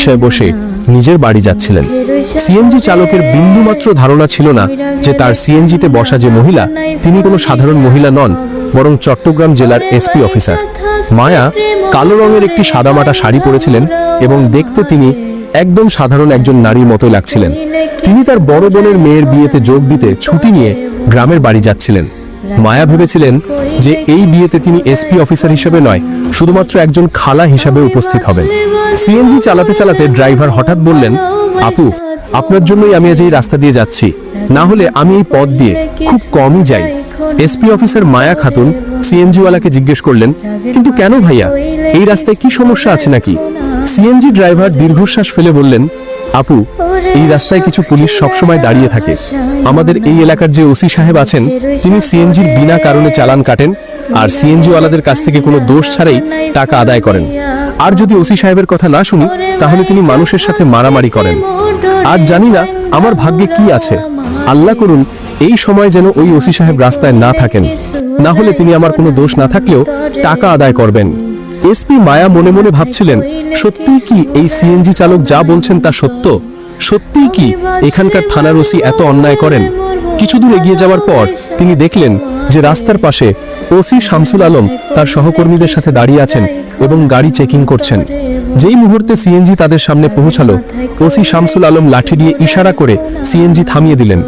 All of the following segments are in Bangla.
রিকশায় বসে নিজের বাড়ি যাচ্ছিলেন। সিএনজি চালকের বিন্দুমাত্র ধারণা ছিল না যে তার সিএনজিতে বসা যে মহিলা, তিনি কোনো সাধারণ মহিলা নন, বরং চট্টগ্রাম জেলার এসপি অফিসার। মায়া কালো রঙের একটি সাদামাটা শাড়ি পরেছিলেন এবং দেখতে তিনি একদম সাধারণ একজন নারীর মতোই লাগছিলেন। তিনি তার বড় বোনের মেয়ের বিয়েতে যোগ দিতে ছুটি নিয়ে গ্রামের বাড়ি যাচ্ছিলেন। মায়া ভেবেছিলেন যে এই বিয়েতে তিনি এসপি অফিসার হিসেবে নয়, শুধুমাত্র একজন খালা হিসাবে উপস্থিত হবেন। সিএনজি চালাতে চালাতে ড্রাইভার হঠাৎ বললেন, আপু, আপনার জন্যই আমি আজ এই রাস্তা দিয়ে যাচ্ছি। না হলে আমি এই পথ দিয়ে খুব কমই যাই। এসপি অফিসার মায়া খাতুন সিএনজিওয়ালাকে জিজ্ঞেস করলেন, কিন্তু কেন ভাইয়া? এই রাস্তায় কি সমস্যা আছে নাকি? সিএনজি ড্রাইভার দীর্ঘশ্বাস ফেলে বললেন আপু এই রাস্তায় কিছু পুলিশ সবসময় দাঁড়িয়ে থাকে। আমাদের এই এলাকার যে ওসি সাহেব আছেন তিনি সিএনজির বিনা কারণে চালান কাটেন আর সিএনজিওয়ালাদের কাছ থেকে কোনো দোষ ছাড়াই টাকা আদায় করেন। আর যদি ওসি সাহেবের কথা না শুনি তাহলে তিনি মানুষের সাথে মারামারি করেন। আজ জানি না আমার ভাগ্যে কি আছে। আল্লাহ করুন এই সময় যেন ওই ওসি সাহেব রাস্তায় না থাকেন। না হলে তিনি আমার কোনো দোষ না থাকলেও টাকা আদায় করবেন। এসপি মায়া মনে মনে ভাবছিলেন, সত্যিই কি এই সিএনজি চালক যা বলছেন তা সত্য? সত্যিই কি এখানকার থানার ওসি এত অন্যায় করেন? কিছু দূর এগিয়ে যাওয়ার পর তিনি দেখলেন যে রাস্তার পাশে ওসি শামসুল আলম তার সহকর্মীদের সাথে দাঁড়িয়ে আছেন এবং গাড়ি চেকিং করছেন। যেই মুহূর্তে সিএনজি তাদের সামনে পৌঁছালো, ওসি শামসুল আলম লাঠি দিয়ে ইশারা করে সিএনজি থামিয়ে দিলেন।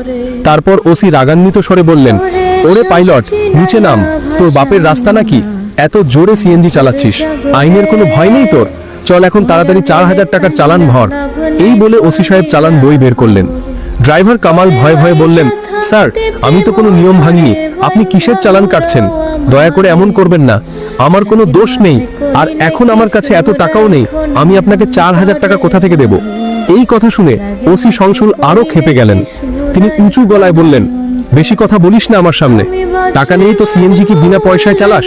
তারপর ওসি রাগান্বিত স্বরে বললেন, ওরে পাইলট, নিচে নাম, তোর বাপের রাস্তা নাকি? এত জোরে সিএনজি চালাচ্ছিস। আইনের কোনো ভয় নেই তোর। চল এখন তাড়াতাড়ি চার হাজার টাকার চালান ভর। এই বলে ওসি সাহেব চালান বই বের করলেন। ড্রাইভার কামাল ভয়ে ভয়ে বললেন স্যার আমি তো কোনো নিয়ম ভাঙিনি। আপনি কিসের চালান কাটছেন? দয়া করে এমন করবেন না। আমার কোনো দোষ নেই। আর এখন আমার কাছে এত টাকাও নেই। আমি আপনাকে চার হাজার টাকা কোথা থেকে দেব? এই কথা শুনে ওসি সংশুল আরও খেপে গেলেন। তিনি উঁচু গলায় বললেন বেশি কথা বলিস না আমার সামনে। টাকা নেই তো সিএনজি কি বিনা পয়সায় চালাস?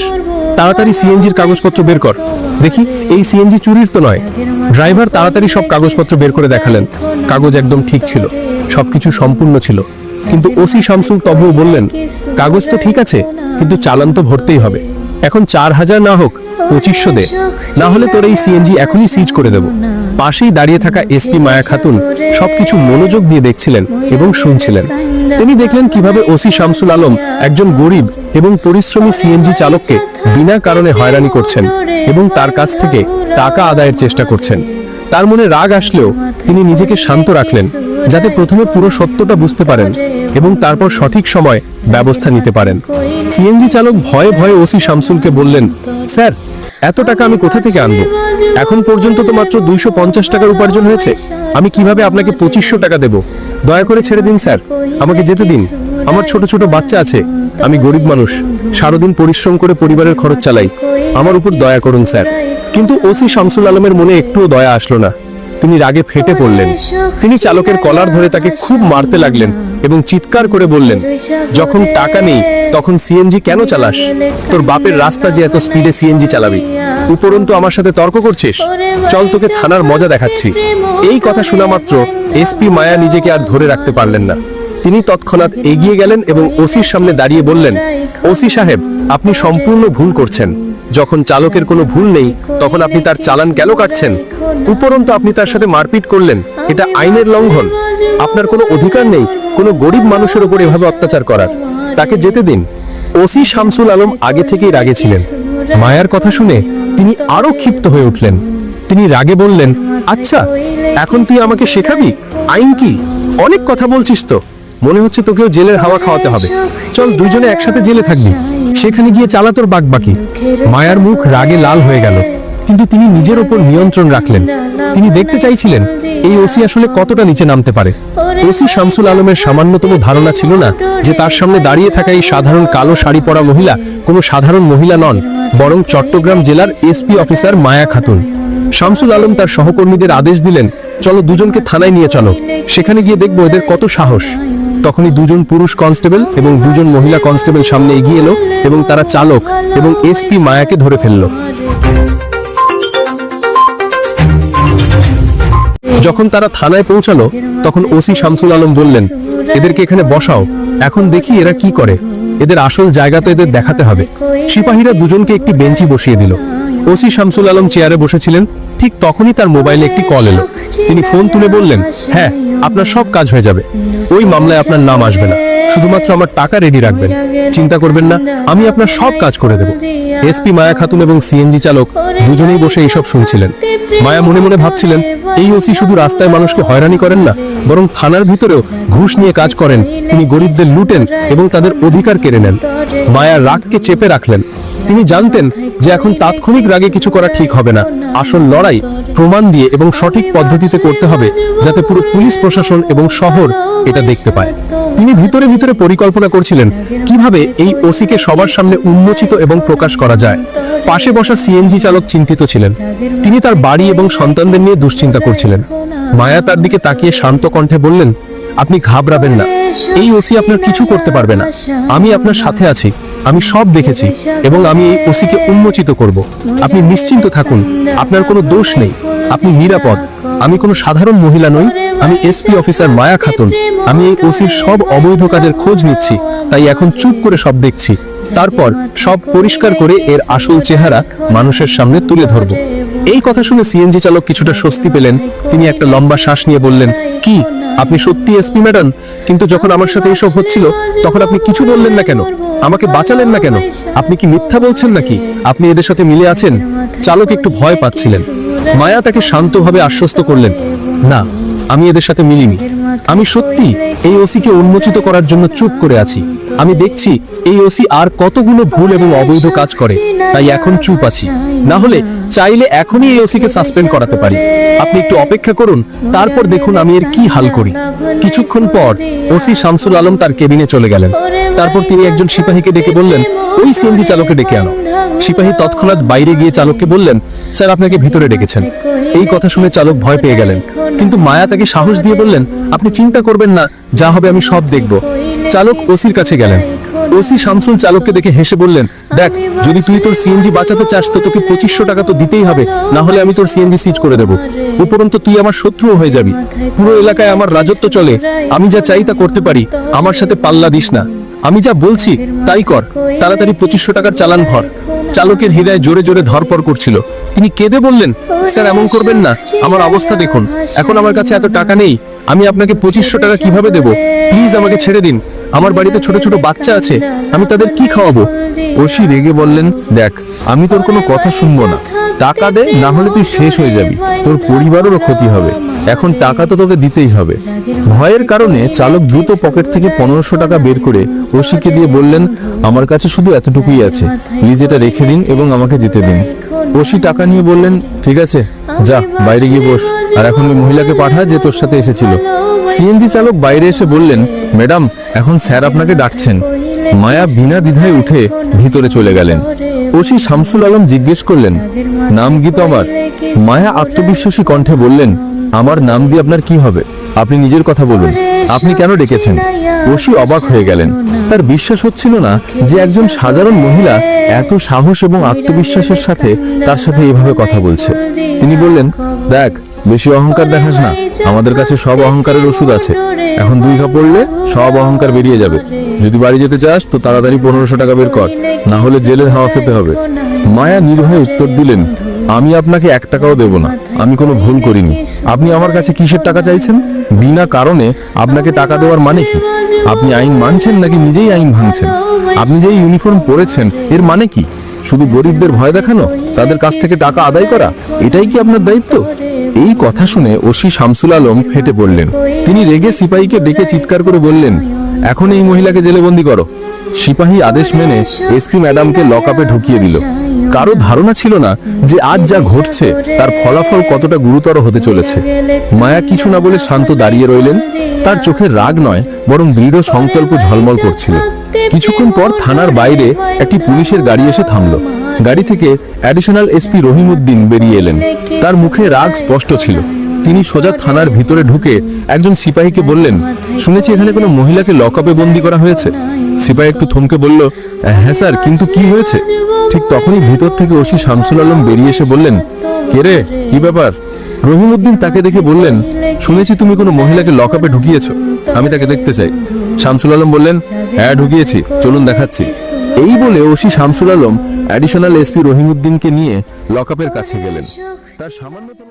তাড়াতাড়ি সিএনজির কাগজপত্র বের কর। দেখি, এই সিএনজি চুরির তো নয়। ড্রাইভার তাড়াতাড়ি সব কাগজপত্র বের করে দেখালেন। কাগজ একদম ঠিক ছিল। সবকিছু সম্পূর্ণ ছিল। কিন্তু ওসি শামসুল তবুও বললেন, কাগজ তো ঠিক আছে, কিন্তু চালান তো ভরতেই হবে। এখন চার হাজার না হোক, পঁচিশশো দে। না হলে তোর এই সিএনজি এখনই সিজ করে দেব। পাশেই দাঁড়িয়ে থাকা এসপি মায়া খাতুন সবকিছু মনোযোগ দিয়ে দেখছিলেন এবং শুনছিলেন। তিনি দেখলেন কীভাবে ওসি শামসুল আলম একজন গরিব এবং পরিশ্রমী সিএনজি চালককে বিনা কারণে হয়রানি করছেন এবং তার কাছ থেকে টাকা আদায়ের চেষ্টা করছেন। তার মনে রাগ আসলেও তিনি নিজেকে শান্ত রাখলেন, যাতে প্রথমে পুরো সত্যটা বুঝতে পারেন এবং তারপর সঠিক সময় ব্যবস্থা নিতে পারেন। সিএনজি চালক ভয়ে ভয়ে ওসি শামসুলকে বললেন, স্যার এত টাকা আমি কোথা থেকে আনব? এখন পর্যন্ত তো মাত্র দুইশো পঞ্চাশ টাকার উপার্জন হয়েছে। আমি কীভাবে আপনাকে পঁচিশশো টাকা দেব? দয়া করে ছেড়ে দিন, স্যার। আমাকে যেতে দিন। আমার ছোট ছোট বাচ্চা আছে। আমি গরিব মানুষ। সারাদিন পরিশ্রম করে পরিবারের খরচ চালাই। আমার উপর দয়া করুন, স্যার। কিন্তু ওসি শামসুল আলমের মনে একটুও দয়া আসলো না। তিনি রাগে ফেটে পড়লেন। তিনি চালকের কলার ধরে তাকে খুব মারতে লাগলেন এবং চিৎকার করে বললেন, যখন টাকা নেই, তখন সিএনজি কেন চালাস? তোর বাপের রাস্তা যে এত স্পিডে সিএনজি চালাবি। উপরন্তু আমার সাথে তর্ক করছিস? চল তোকে থানার মজা দেখাচ্ছি। এই কথা শোনা মাত্র এসপি মায়া নিজেকে আর ধরে রাখতে পারলেন না। তিনি তৎক্ষণাৎ এগিয়ে গেলেন এবং ওসির সামনে দাঁড়িয়ে বললেন ওসি সাহেব, আপনি সম্পূর্ণ ভুল করছেন। যখন চালকের কোনো ভুল নেই, তখন আপনি তার চালান কেন কাটছেন? উপরন্তু আপনি তার সাথে মারপিট করলেন। এটা আইনের লঙ্ঘন। আপনার কোনো অধিকার নেই, কোনো গরিব মানুষের উপর এভাবে অত্যাচার করার। তাকে যেতে দিন। ওসি শামসুল আলম আগে থেকেই রাগে ছিলেন। মায়ার কথা শুনে তিনি আরও ক্ষিপ্ত হয়ে উঠলেন। তিনি রাগে বললেন আচ্ছা এখন তুই আমাকে শেখাবি? আইন কি? অনেক কথা বলছিস তো। মনে হচ্ছে তোকেও জেলের হাওয়া খাওয়াতে হবে। চল দুজনে একসাথে জেলে থাকবি। সেখানে গিয়ে চালা তোর বাক বাকি মায়ার মুখ রাগে লাল হয়ে গেল। কিন্তু তিনি নিজের ওপর নিয়ন্ত্রণ রাখলেন। তিনি দেখতে চাইছিলেন, এই ওসি আসলে কতটা নিচে নামতে পারে। ওসি শামসুল আলমের সামান্যতম ধারণা ছিল না যে তার সামনে দাঁড়িয়ে থাকা এই সাধারণ কালো শাড়ি পরা মহিলা কোনো সাধারণ মহিলা নন, বরং চট্টগ্রাম জেলার এসপি অফিসার মায়া খাতুন। শামসুল আলম তার সহকর্মীদের আদেশ দিলেন, চলো দুজনকে থানায় নিয়ে চলো। সেখানে গিয়ে দেখব এদের কত সাহস। তখনই দুজন পুরুষ কনস্টেবল এবং দুজন মহিলা কনস্টেবল সামনে এগিয়ে এলো এবং তারা চালক এবং এসপি মায়াকে ধরে ফেলল। যখন তারা থানায় পৌঁছালো, তখন ওসি শামসুল আলম বললেন, এদেরকে এখানে বসাও। এখন দেখি এরা কি করে। এদের আসল জায়গা তো এদের দেখাতে হবে। সিপাহীরা দুজনকে একটি বেঞ্চি বসিয়ে দিল। ওসি শামসুল আলম চেয়ারে বসেছিলেন। ঠিক তখনই তার মোবাইলে একটি কল এলো। তিনি ফোন তুলে বললেন হ্যাঁ আপনার সব কাজ হয়ে যাবে। ওই মামলায় আপনার নাম আসবে না। শুধুমাত্র আমার টাকা রেডি রাখবেন। চিন্তা করবেন না আমি আপনার সব কাজ করে দেব। এসপি মায়া খাতুন এবং সিএনজি চালক দুজনেই বসে এইসব শুনছিলেন। মায়া মনে মনে ভাবছিলেন এই ওসি শুধু রাস্তায় মানুষকে হয়রানি করেন না বরং থানার ভিতরেও ঘুষ নিয়ে কাজ করেন। তিনি গরিবদের লুটেন এবং তাদের অধিকার কেড়ে নেন। মায়া রাগকে চেপে রাখলেন। তিনি জানতেন যে এখন তাৎক্ষণিক রাগে কিছু করা ঠিক হবে না। আসল লড়াই প্রমাণ দিয়ে এবং সঠিক পদ্ধতিতে করতে হবে যাতে পুরো পুলিশ প্রশাসন এবং শহর এটা দেখতে পায়। তিনি ভিতরে ভিতরে পরিকল্পনা করছিলেন কীভাবে এই ওসিকে সবার সামনে উন্মোচিত এবং প্রকাশ করা যায়। পাশে বসা সিএনজি চালক চিন্তিত ছিলেন। তিনি তার বাড়ি এবং সন্তানদের নিয়ে দুশ্চিন্তা করছিলেন। মায়া তার দিকে তাকিয়ে শান্ত কণ্ঠে বললেন, আপনি ঘাবড়াবেন না। এই ওসি আপনার কিছু করতে পারবে না। আমি আপনার সাথে আছি। আমি সব দেখেছি এবং আমি এই ওসিকে উন্মোচিত করব। আপনি নিশ্চিন্ত থাকুন, আপনার কোনো দোষ নেই, আপনি নিরাপদ। আমি কোনো সাধারণ মহিলা নই, আমি এসপি অফিসার মায়া খাতুন। আমি এই ওসির সব অবৈধ কাজের খোঁজ নিচ্ছি, তাই এখন চুপ করে সব দেখছি। তারপর সব পরিষ্কার করে এর আসল চেহারা মানুষের সামনে তুলে ধরব। এই কথা শুনে সিএনজি চালক কিছুটা স্বস্তি পেলেন। তিনি একটা লম্বা শ্বাস নিয়ে বললেন, কি? আপনি সত্যি এসপি ম্যাডাম? কিন্তু যখন আমার সাথে এসব হচ্ছিল, তখন আপনি কিছু বললেন না কেন? আমাকে বাঁচালেন না কেন? আপনি কি মিথ্যা বলছেন নাকি? আপনি এদের সাথে মিলে আছেন? চালক একটু ভয় পাচ্ছিলেন। মায়া তাকে শান্তভাবে আশ্বস্ত করলেন। না, আমি এদের সাথে মিলিনি। আমি সত্যি এই ওসিকে উন্মোচিত করার জন্য চুপ করে আছি। আমি দেখছি এই ওসি আর কতগুলো ভুল এবং অবৈধ কাজ করে, তাই এখন চুপ আছি। না হলে চাইলে এখনই এই ওসিকে সাসপেন্ড করাতে পারি। আপনি একটু অপেক্ষা করুন, তারপর দেখুন আমি এর কি হাল করি। কিছুক্ষণ পর ওসি শামসুল আলম তার কেবিনে চলে গেলেন। তারপর তিনি একজন সিপাহীকে ডেকে বললেন, ওই সিএনজি চালকে ডেকে আনো। সিপাহী তৎক্ষণাৎ বাইরে গিয়ে চালককে বললেন, স্যার, আপনাকে ভিতরে ডেকেছেন। এই কথা শুনে চালক ভয় পেয়ে গেলেন। কিন্তু মায়া তাকে সাহস দিয়ে বললেন, আপনি চিন্তা করবেন না, যা হবে আমি সব দেখব। চালক ওসির কাছে গেলেন। ওসি শামসুল চালককে দেখে হেসে বললেন, দেখ, যদি তুই তোর সিএনজি বাঁচাতে চাস, তো তোকে পঁচিশশো টাকা তো দিতেই হবে। না হলে আমি তোর সিএনজি সিজ করে দেবো। উপরন্তু তুই আমার শত্রুও হয়ে যাবি। পুরো এলাকায় আমার রাজত্ব চলে। আমি যা চাই তা করতে পারি। আমার সাথে পাল্লা দিস না। আমি যা বলছি, তাই কর। তাড়াতাড়ি পঁচিশশো টাকার চালান ভর। চালকের হৃদয় জোরে জোরে ধরপর করছিল। তিনি কেঁদে বললেন, স্যার, এমন করবেন না। আমার অবস্থা দেখুন। এখন আমার কাছে এত টাকা নেই। আমি আপনাকে পঁচিশশো টাকা কীভাবে দেব? প্লিজ আমাকে ছেড়ে দিন। আমার বাড়িতে ছোট ছোট বাচ্চা আছে, আমি তাদের কি খাওয়াবো? ওসি রেগে বললেন, দেখ, আমি তোর কোনো কথা শুনব না। টাকা দে, না হলে তুই শেষ হয়ে যাবি। তোর পরিবারেরও ক্ষতি হবে। এখন টাকা তো তোকে দিতেই হবে। ভয়ের কারণে চালক দ্রুত পকেট থেকে পনেরোশো টাকা বের করে ওসিকে দিয়ে বললেন, আমার কাছে শুধু এতটুকুই আছে। প্লিজ এটা রেখে দিন এবং আমাকে যেতে দিন। ওসি টাকা নিয়ে বললেন, ঠিক আছে, যা, বাইরে গিয়ে বস। আর এখন ওই মহিলাকে পাঠা যে তোর সাথে এসেছিল। সিএনজি চালক বাইরে এসে বললেন, ম্যাডাম, এখন স্যার আপনাকে ডাকছেন। মায়া বিনা দ্বিধায় উঠে ভিতরে চলে গেলেন। ওসি শামসুল আলম জিজ্ঞেস করলেন, নাম কি তো আমার মায়া আত্মবিশ্বাসী কণ্ঠে বললেন, আমার নাম দিয়ে আপনার কি হবে? আপনি নিজের কথা বলুন। আপনি কেন ডেকেছেন? ওসি অবাক হয়ে গেলেন। তার বিশ্বাস হচ্ছিল না যে একজন সাধারণ মহিলা এত সাহস এবং আত্মবিশ্বাসের সাথে তার সাথে এভাবে কথা বলছে। তিনি বললেন, দেখ, বেশি অহংকার দেখাস না। আমাদের কাছে সব অহংকারের ওষুধ আছে। এখন দুই ঘা পড়লে সব অহংকার বেরিয়ে যাবে। যদি বাড়ি যেতে চাস, তো তাড়াতাড়ি পনেরোশো টাকা বের কর। না হলে জেলের হাওয়া খেতে হবে। মায়া নির্ভয়ে উত্তর দিলেন আমি আপনাকে এক টাকাও দেব না। আমি কোনো ভুল করিনি। আপনি আমার কাছে কিসের টাকা চাইছেন? বিনা কারণে আপনাকে টাকা দেওয়ার মানে কি? আপনি আইন মানছেন নাকি নিজেই আইন ভাঙছেন? আপনি যে ইউনিফর্ম পরেছেন, এর মানে কি? শুধু গরিবদের ভয় দেখানো? তাদের কাছ থেকে টাকা আদায় করা? এটাই কি আপনার দায়িত্ব? এই কথা শুনে ওসি শামসুল আলম ফেটে পড়লেন। তিনি রেগে সিপাহীকে ডেকে চিৎকার করে বললেন, এখন এই মহিলাকে জেলে বন্দি করো। সিপাহী আদেশ মেনে এসপি ম্যাডামকে লকআপে ঢুকিয়ে দিল। কারও ধারণা ছিল না যে আজ যা ঘটছে, তার ফলাফল কতটা গুরুতর হতে চলেছে। মায়া কিছু না বলে শান্ত দাঁড়িয়ে রইলেন। তার চোখের রাগ নয়, বরং দৃঢ় সংকল্প ঝলমল করছিল। কিছুক্ষণ পর থানার বাইরে একটি পুলিশের গাড়ি এসে থামল। গাড়ি থেকে অ্যাডিশনাল এসপি রহিমউদ্দিন বেরিয়ে এলেন। তার মুখে রাগ স্পষ্ট ছিল। তিনি সোজা থানার ভিতরে ঢুকে একজন সিপাহীকে বললেন, শুনেছি এখানে কোনো মহিলাকে লকআপে বন্দি করা হয়েছে। সিপাহী একটু থমকে বলল হ্যাঁ স্যার, কিন্তু কি হয়েছে? ঠিক তখনই ভিতর থেকে ওসি শামসুল আলম বেরিয়ে এসে বললেন, কে রে? কি ব্যাপার? রহিমউদ্দিন তাকে দেখে বললেন, শুনেছি তুমি কোনো মহিলাকে লকআপে ঢুকিয়েছো। আমি তাকে দেখতে চাই। শামসুল আলম বললেন হ্যাঁ ঢুকিয়েছি। চলুন দেখাচ্ছি। এই বলে OC Shamsul Alam additional SP রহিমউদ্দিনকে নিয়ে লকআপের কাছে গেলেন। তার সামান্যতম